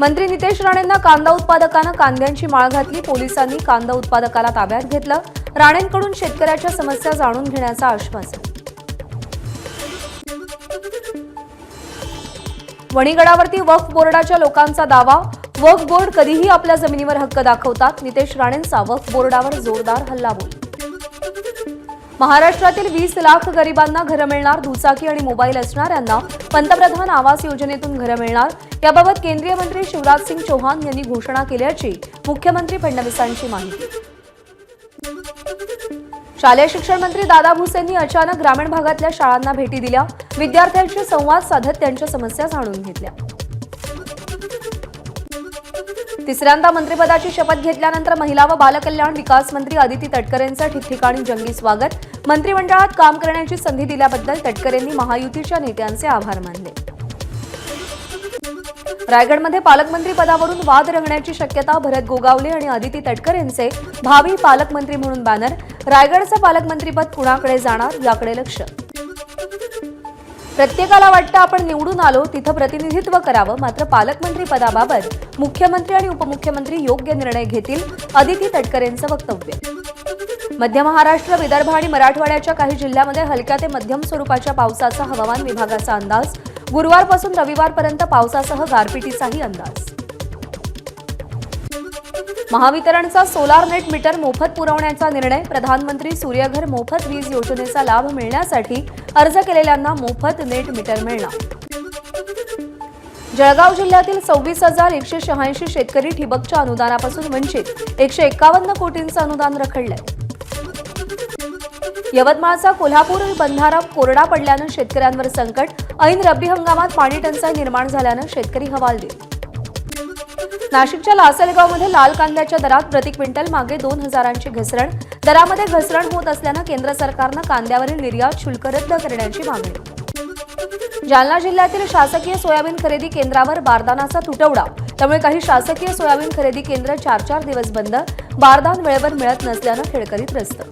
मंत्री नितेश राणेंना कांदा उत्पादकानं कांद्यांची माळ घातली. पोलिसांनी कांदा उत्पादकाला ताब्यात घेतलं. राणेंकडून शेतकऱ्याच्या समस्या जाणून घेण्याचं आश्वासन वणीगडावरती वक्फ बोर्डाच्या लोकांचा दावा. वक्फ बोर्ड कधीही आपल्या जमिनीवर हक्क दाखवतात. नितेश राणेंचा वक्फ बोर्डावर जोरदार हल्लाबोल. महाराष्ट्रातील वीस लाख गरिबांना घरं मिळणार दुचाकी आणि मोबाईल असणाऱ्यांना पंतप्रधान आवास योजनेतून घरं मिळणार. याबाबत केंद्रीय मंत्री शिवराज सिंग चौहान यांनी घोषणा केल्याची मुख्यमंत्री फडणवीसांची माहिती. शालेय शिक्षण मंत्री दादा भुसेंनी अचानक ग्रामीण भागातल्या शाळांना भेटी दिल्या. विद्यार्थ्यांशी संवाद साधत त्यांच्या समस्या जाणून घेतल्या. तिसऱ्यांदा मंत्रिपदाची शपथ घेतल्यानंतर महिला व बालकल्याण विकास मंत्री अदिती तटकरेंचं ठिकठिकाणी जंगी स्वागत. मंत्रिमंडळात काम करण्याची संधी दिल्याबद्दल तटकरेंनी महायुतीच्या नेत्यांचे आभार मानले. रायगडमध्ये पालकमंत्री पदावरून वाद रंगण्याची शक्यता भरत गोगावले आणि अदिती तटकरेंचे भावी पालकमंत्री म्हणून बॅनर. रायगडचं पालकमंत्रीपद कुणाकडे जाणार याकडे लक्ष. प्रत्येकाला वाटतं आपण निवडून आलो तिथं प्रतिनिधित्व करावं मात्र पालकमंत्री पदाबाबत मुख्यमंत्री आणि उपमुख्यमंत्री योग्य निर्णय घेतील अदिती तटकरेंचं वक्तव्य. मध्य महाराष्ट्र विदर्भ आणि मराठवाड्याच्या काही जिल्ह्यामध्ये हलक्या ते मध्यम स्वरूपाच्या पावसाचा हवामान विभागाचा अंदाज गुरुवारपासून रविवारपर्यंत पावसासह गारपिटीचाही अंदाज. महावितरणचा सोलार नेट मीटर मोफत पुरवण्याचा निर्णय प्रधानमंत्री सूर्यघर मोफत वीज योजनेचा लाभ मिळण्यासाठी अर्ज केलेल्यांना मोफत नेट मीटर मिळणार. जळगाव जिल्ह्यातील सव्वीस हजार एकशे शहाऐंशी शेतकरी ठिबकच्या अनुदानापासून वंचित एकशे एक्कावन्न कोटींचं अनुदान रखडलंय. यवतमाळचा कोल्हापूर बंधारा कोरडा पडल्यानं शेतकऱ्यांवर संकट ऐन रब्बी हंगामात पाणी टंचाई निर्माण झाल्यानं शेतकरी हवालदिल. नाशिकच्या लासलगावमध्ये लाल कांद्याच्या दरात प्रति क्विंटल मागे दोन हजारांची घसरण. दरामध्ये घसरण होत असल्यानं केंद्र सरकारनं कांद्यावरील निर्यात शुल्क रद्द करण्याची मागणी. जालना जिल्ह्यातील शासकीय सोयाबीन खरेदी केंद्रावर बारदानाचा तुटवडा. त्यामुळे काही शासकीय सोयाबीन खरेदी केंद्र चार चार दिवस बंद. बारदान वेळेवर मिळत नसल्यानं खेळकरीत त्रस्त.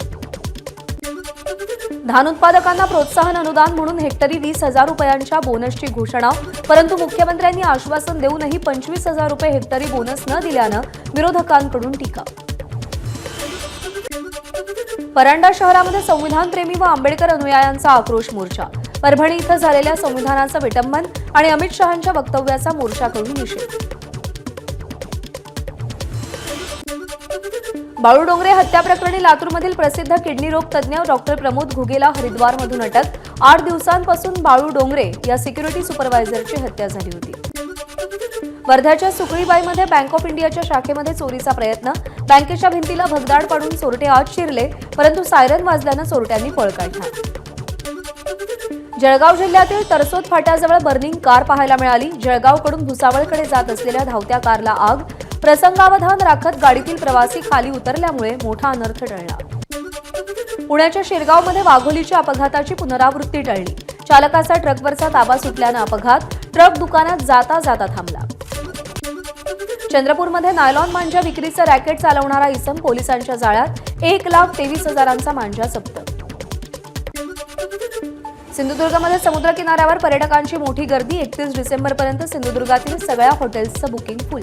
धान उत्पादकांना प्रोत्साहन अनुदान म्हणून हेक्टरी वीस हजार रुपयांच्या बोनसची घोषणा. परंतु मुख्यमंत्र्यांनी आश्वासन देऊनही पंचवीस हजार रुपये हेक्टरी बोनस न दिल्यानं विरोधकांकडून टीका. परांडा शहरामध्ये संविधानप्रेमी व आंबेडकर अनुयायांचा आक्रोश मोर्चा. परभणी इथं झालेल्या संविधानाचं विटंबन आणि अमित शहांच्या वक्तव्याचा मोर्चाकडून निषेध. बाळू डोंगरे हत्या प्रकरणी लातूरमधील प्रसिद्ध किडनी रोग तज्ज्ञ डॉक्टर प्रमोद घुगेला हरिद्वारमधून अटक. आठ दिवसांपासून बाळू डोंगरे या सिक्युरिटी सुपरवायझरची हत्या झाली होती. वर्ध्याच्या सुकळीबाईमध्ये बँक ऑफ इंडियाच्या शाखेमध्ये चोरीचा प्रयत्न. बँकेच्या भिंतीला भगदाड पाडून चोरटे आत शिरले परंतु सायरन वाजल्यानं चोरट्यांनी पळ काढला. जळगाव जिल्ह्यातील तरसोद फाट्याजवळ बर्निंग कार पाहायला मिळाली. जळगावकडून भुसावळकडे जात असलेल्या धावत्या कारला आग. प्रसंगावधान राखत गाडीतील प्रवासी खाली उतरल्यामुळे मोठा अनर्थ टळला. पुण्याच्या शिरगावमध्ये वाघोलीच्या अपघाताची पुनरावृत्ती टळली. चालकाचा ट्रकवरचा ताबा सुटल्यानं अपघात ट्रक दुकानात जाता जाता थांबला. चंद्रपूरमध्ये नायलॉन मांजा विक्रीचं रॅकेट चालवणारा इसम पोलिसांच्या जाळ्यात एक लाख तेवीस हजारांचा मांजा जप्त. सिंधुदुर्गमध्ये समुद्र किनाऱ्यावर पर्यटकांची मोठी गर्दी एकतीस डिसेंबरपर्यंत सिंधुदुर्गातील सगळ्या हॉटेल्सचं बुकिंग फुल